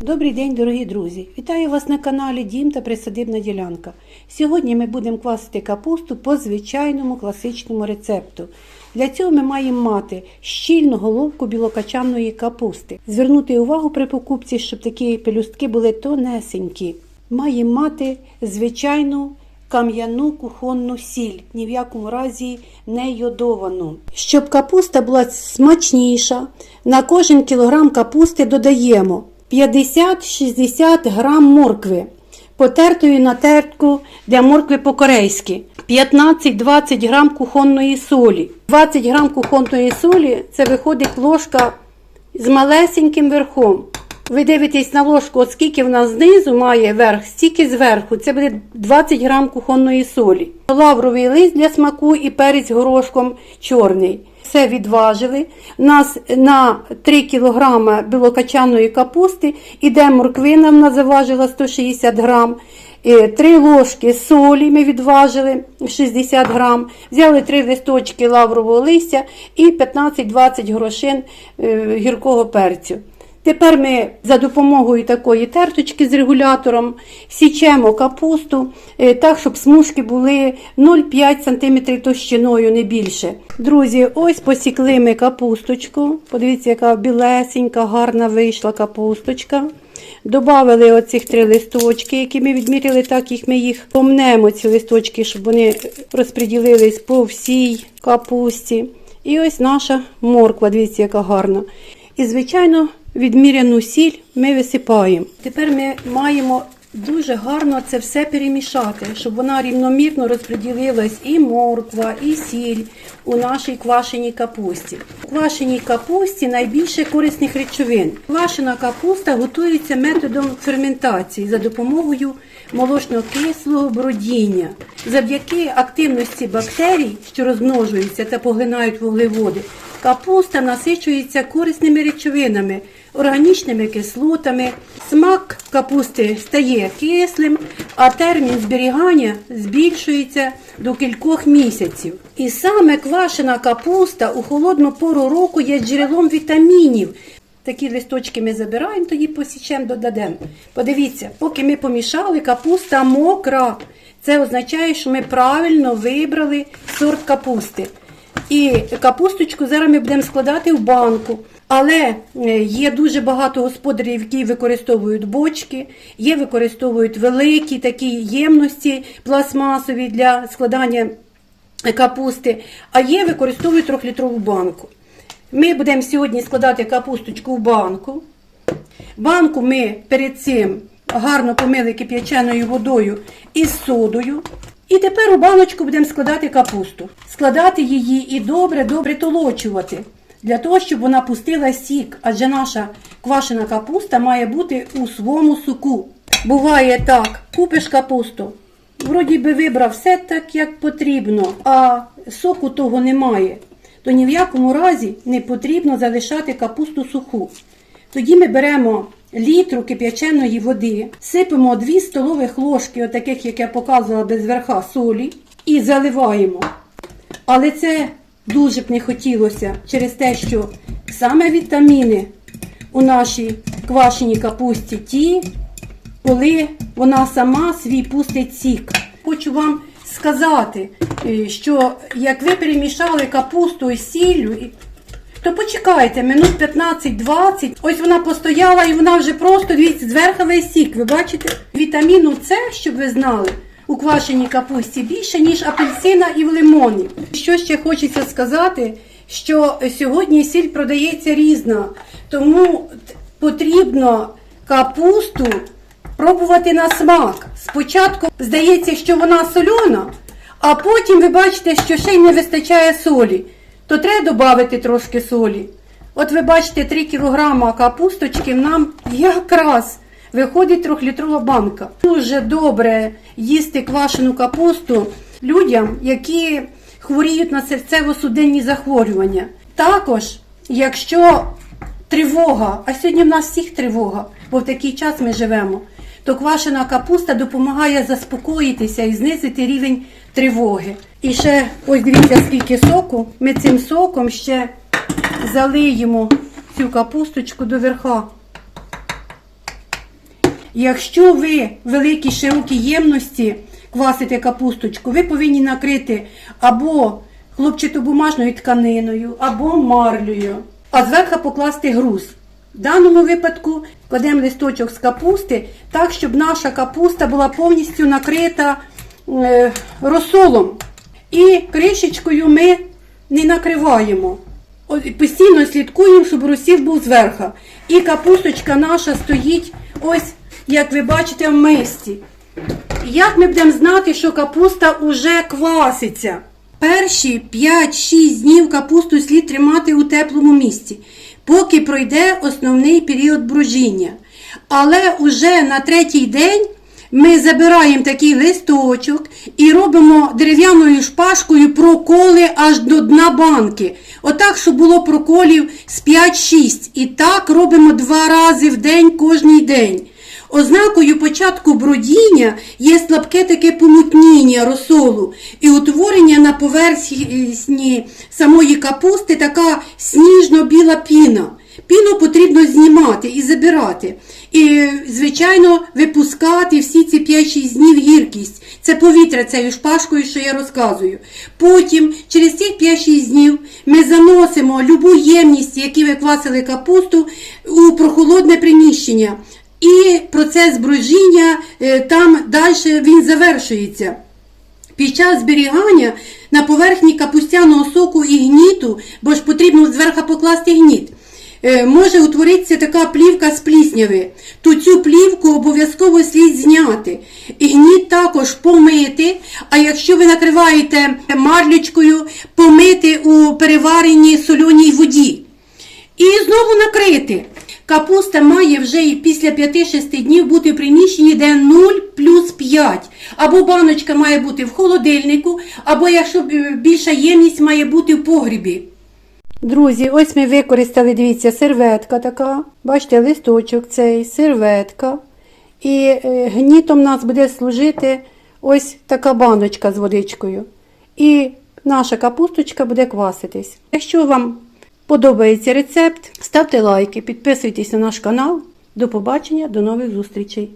Добрий день, дорогі друзі! Вітаю вас на каналі Дім та Присадибна ділянка. Сьогодні ми будемо квасити капусту по звичайному класичному рецепту. Для цього ми маємо мати щільну головку білокачаної капусти. Звернути увагу при покупці, щоб такі пелюстки були тонесенькі. Маємо мати звичайну кам'яну кухонну сіль, ні в якому разі не йодовану. Щоб капуста була смачніша, на кожен кілограм капусти додаємо 50-60 грам моркви, потертої на тертку для моркви по-корейськи, 15-20 грам кухонної солі. 20 грам кухонної солі це виходить ложка з малесеньким верхом. Ви дивитесь на ложку, от скільки вона знизу має верх, стільки зверху. Це буде 20 грам кухонної солі. Лавровий лист для смаку і перець горошком чорний. Все відважили. У нас на 3 кг білокачаної капусти іде морквина, вона заважила 160 грам. 3 ложки солі ми відважили 60 грам, взяли 3 листочки лаврового листя і 15-20 грошин е, гіркого перцю. Тепер ми за допомогою такої терточки з регулятором січемо капусту е, так, щоб смужки були 0,5 см товщиною, не більше. Друзі, ось посікли ми капусточку. Подивіться, яка білесенька, гарна вийшла капусточка. Добавили оцих три листочки, які ми відміряли, так їх ми їх помнемо, ці листочки, щоб вони розподілились по всій капусті. І ось наша морква, дивіться, яка гарна. І, звичайно, відміряну сіль ми висипаємо. Тепер ми маємо дуже гарно це все перемішати, щоб вона рівномірно розподілилась і морква, і сіль у нашій квашеній капусті. У квашеній капусті найбільше корисних речовин. Квашена капуста готується методом ферментації за допомогою молочно-кислого бродіння. Завдяки активності бактерій, що розмножуються та поглинають вуглеводи, капуста насичується корисними речовинами, органічними кислотами. Смак капусти стає кислим, а термін зберігання збільшується до кількох місяців. І саме квашена капуста у холодну пору року є джерелом вітамінів. Такі листочки ми забираємо, тоді посічемо, додадемо. Подивіться, поки ми помішали, капуста мокра. Це означає, що ми правильно вибрали сорт капусти. І капусточку зараз ми будемо складати в банку. Але е, є дуже багато господарів, які використовують бочки, є використовують великі такі ємності пластмасові для складання капусти, а є використовують трьохлітрову банку. Ми будемо сьогодні складати капусточку в банку. Банку ми перед цим гарно помили кип'яченою водою із содою. І тепер у баночку будемо складати капусту. Складати її і добре-добре толочувати. Для того, щоб вона пустила сік, адже наша квашена капуста має бути у своєму соку. Буває так, купиш капусту, вроді би вибрав все так, як потрібно, а соку того немає. То ні в якому разі не потрібно залишати капусту суху. Тоді ми беремо літру кип'яченої води, сипемо 2 столових ложки, отаких, як я показувала без верха солі, і заливаємо. Але це дуже б не хотілося через те, що саме вітаміни у нашій квашеній капусті ті, коли вона сама свій пустить сік. Хочу вам сказати, е, що як ви перемішали капусту із сіллю, то почекайте, минут 15-20. Ось вона постояла і вона вже просто, дивіться, зверху весь сік. Ви бачите? Вітаміну С, щоб ви знали, у квашеній капусті більше, ніж апельсина і в лимоні. Що ще хочеться сказати, що сьогодні сіль продається різна, тому потрібно капусту пробувати на смак. Спочатку здається, що вона сольона, а потім ви бачите, що ще й не вистачає солі. То треба додати трошки солі. От ви бачите, 3 кг капусточки нам якраз виходить трьохлітрова банка. Дуже добре їсти квашену капусту людям, які хворіють на серцево-судинні захворювання. Також, якщо тривога, а сьогодні в нас всіх тривога, бо в такий час ми живемо, то квашена капуста допомагає заспокоїтися і знизити рівень тривоги. І ще ось дивіться, скільки соку. Ми цим соком ще залиємо цю капусточку до верха. Якщо ви в великій широкій ємності квасите капусточку, ви повинні накрити або хлопчатобумажною тканиною, або марлею, а зверху покласти груз. В даному випадку кладемо листочок з капусти так, щоб наша капуста була повністю накрита е, розсолом. І кришечкою ми не накриваємо. Постійно слідкуємо, щоб розсів був зверху. І капусточка наша стоїть, ось, як ви бачите, в мисці. Як ми будемо знати, що капуста уже кваситься? Перші 5-6 днів капусту слід тримати у теплому місці, поки пройде основний період брожіння. Але уже на третій день ми забираємо такий листочок і робимо дерев'яною шпажкою проколи аж до дна банки. Отак, щоб було проколів з 5-6. І так робимо два рази в день кожний день. Ознакою початку бродіння є слабке таке помутніння розсолу і утворення на поверхні самої капусти така сніжно-біла піна. Піну потрібно знімати і забирати. І, звичайно, випускати всі ці 5-6 днів гіркість. Це повітря цією шпажкою, що я розказую. Потім, через цих 5-6 днів, ми заносимо любу ємність, які ви квасили капусту, у прохолодне приміщення. І процес брожіння е, там далі він завершується. Під час зберігання на поверхні капустяного соку і гніту, бо ж потрібно зверху покласти гніт, е, може утворитися така плівка з плісняви. То цю плівку обов'язково слід зняти. І гніт також помити, а якщо ви накриваєте марлючкою, помити у перевареній соленій воді. І знову накрити. Капуста має вже і після 5-6 днів бути в приміщенні, де 0 плюс 5. Або баночка має бути в холодильнику, або якщо більша ємність має бути в погрібі. Друзі, ось ми використали, дивіться, серветка така. Бачите, листочок цей, серветка. І е, гнітом нас буде служити ось така баночка з водичкою. І наша капусточка буде кваситись. Якщо вам подобається рецепт, ставте лайки, підписуйтесь на наш канал. До побачення, до нових зустрічей!